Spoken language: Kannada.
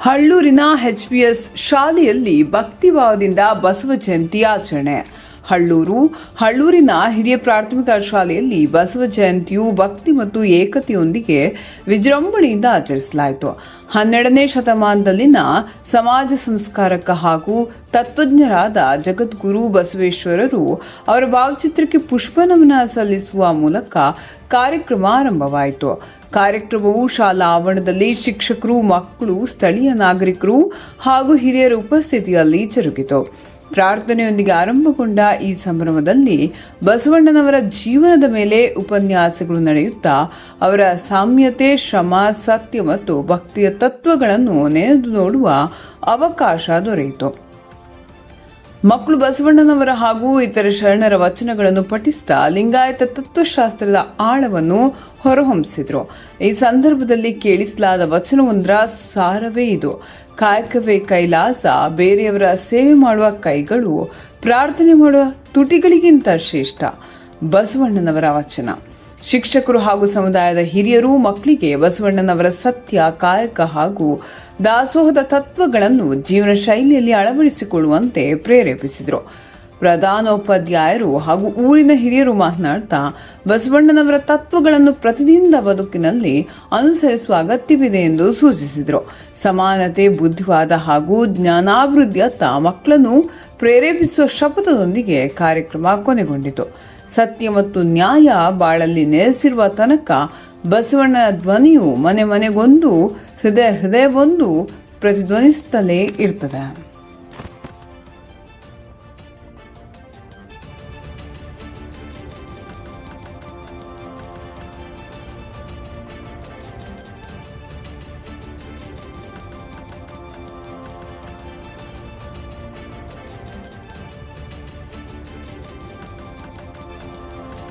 ಹಳ್ಳೂರಿನ ಎಚ್ ಪಿ ಎಸ್ ಶಾಲೆಯಲ್ಲಿ ಭಕ್ತಿಭಾವದಿಂದ ಬಸವ ಜಯಂತಿ ಆಚರಣೆ. ಹಳ್ಳೂರು. ಹಳ್ಳೂರಿನ ಹಿರಿಯ ಪ್ರಾಥಮಿಕ ಶಾಲೆಯಲ್ಲಿ ಬಸವ ಜಯಂತಿಯು ಭಕ್ತಿ ಮತ್ತು ಏಕತೆಯೊಂದಿಗೆ ವಿಜೃಂಭಣೆಯಿಂದ ಆಚರಿಸಲಾಯಿತು. ಹನ್ನೆರಡನೇ ಶತಮಾನದಲ್ಲಿನ ಸಮಾಜ ಸಂಸ್ಕಾರಕ ಹಾಗೂ ತತ್ವಜ್ಞರಾದ ಜಗದ್ಗುರು ಬಸವೇಶ್ವರರು ಅವರ ಭಾವಚಿತ್ರಕ್ಕೆ ಪುಷ್ಪನಮನ ಸಲ್ಲಿಸುವ ಮೂಲಕ ಕಾರ್ಯಕ್ರಮ ಆರಂಭವಾಯಿತು. ಕಾರ್ಯಕ್ರಮವು ಶಾಲಾ ಆವರಣದಲ್ಲಿ ಶಿಕ್ಷಕರು, ಮಕ್ಕಳು, ಸ್ಥಳೀಯ ನಾಗರಿಕರು ಹಾಗೂ ಹಿರಿಯರ ಉಪಸ್ಥಿತಿಯಲ್ಲಿ ಜರುಗಿತು. ಪ್ರಾರ್ಥನೆಯೊಂದಿಗೆ ಆರಂಭಗೊಂಡ ಈ ಸಂಭ್ರಮದಲ್ಲಿ ಬಸವಣ್ಣನವರ ಜೀವನದ ಮೇಲೆ ಉಪನ್ಯಾಸಗಳು ನಡೆಯುತ್ತಾ, ಅವರ ಸಾಮ್ಯತೆ, ಶ್ರಮ, ಸತ್ಯ ಮತ್ತು ಭಕ್ತಿಯ ತತ್ವಗಳನ್ನು ನೆನೆದು ನೋಡುವ ಅವಕಾಶ ದೊರೆಯಿತು. ಮಕ್ಕಳು ಬಸವಣ್ಣನವರ ಹಾಗೂ ಇತರ ಶರಣರ ವಚನಗಳನ್ನು ಪಠಿಸ್ತಾ ಲಿಂಗಾಯತ ತತ್ವಶಾಸ್ತ್ರದ ಆಳವನ್ನು ಹೊರಹೊಮ್ಮಿಸಿದ್ರು ಈ ಸಂದರ್ಭದಲ್ಲಿ ಕೇಳಿಸಲಾದ ವಚನವೊಂದರ ಸಾರವೇ ಇದು. ಕಾಯಕವೇ ಕೈಲಾಸ, ಬೇರೆಯವರ ಸೇವೆ ಮಾಡುವ ಕೈಗಳು, ಪ್ರಾರ್ಥನೆ ಮಾಡುವ ತುಟಿಗಳಿಗಿಂತ ಶ್ರೇಷ್ಠ. ಬಸವಣ್ಣನವರ ವಚನ. ಶಿಕ್ಷಕರು ಹಾಗೂ ಸಮುದಾಯದ ಹಿರಿಯರು ಮಕ್ಕಳಿಗೆ ಬಸವಣ್ಣನವರ ಸತ್ಯ, ಕಾಯಕ ಹಾಗೂ ದಾಸೋಹದ ತತ್ವಗಳನ್ನು ಜೀವನ ಶೈಲಿಯಲ್ಲಿ ಅಳವಡಿಸಿಕೊಳ್ಳುವಂತೆ ಪ್ರೇರೇಪಿಸಿದರು. ಪ್ರಧಾನೋಪಾಧ್ಯಾಯರು ಹಾಗೂ ಊರಿನ ಹಿರಿಯರು ಮಾತನಾಡ್ತಾ, ಬಸವಣ್ಣನವರ ತತ್ವಗಳನ್ನು ಪ್ರತಿದಿನದ ಬದುಕಿನಲ್ಲಿ ಅನುಸರಿಸುವ ಅಗತ್ಯವಿದೆ ಎಂದು ಸೂಚಿಸಿದರು. ಸಮಾನತೆ, ಬುದ್ಧಿವಾದ ಹಾಗೂ ಜ್ಞಾನಾಭಿವೃದ್ಧಿಯತ್ತ ಮಕ್ಕಳನ್ನು ಪ್ರೇರೇಪಿಸುವ ಶಪಥದೊಂದಿಗೆ ಕಾರ್ಯಕ್ರಮ ಕೊನೆಗೊಂಡಿತು. ಸತ್ಯ ಮತ್ತು ನ್ಯಾಯ ಬಾಳಲ್ಲಿ ನೆಲೆಸಿರುವ ತನಕ ಬಸವಣ್ಣನ ಧ್ವನಿಯು ಮನೆ ಮನೆಗೊಂದು ಹೃದಯ ಹೃದಯವೊಂದು ಪ್ರತಿಧ್ವನಿಸುತ್ತಲೇ ಇರ್ತದೆ.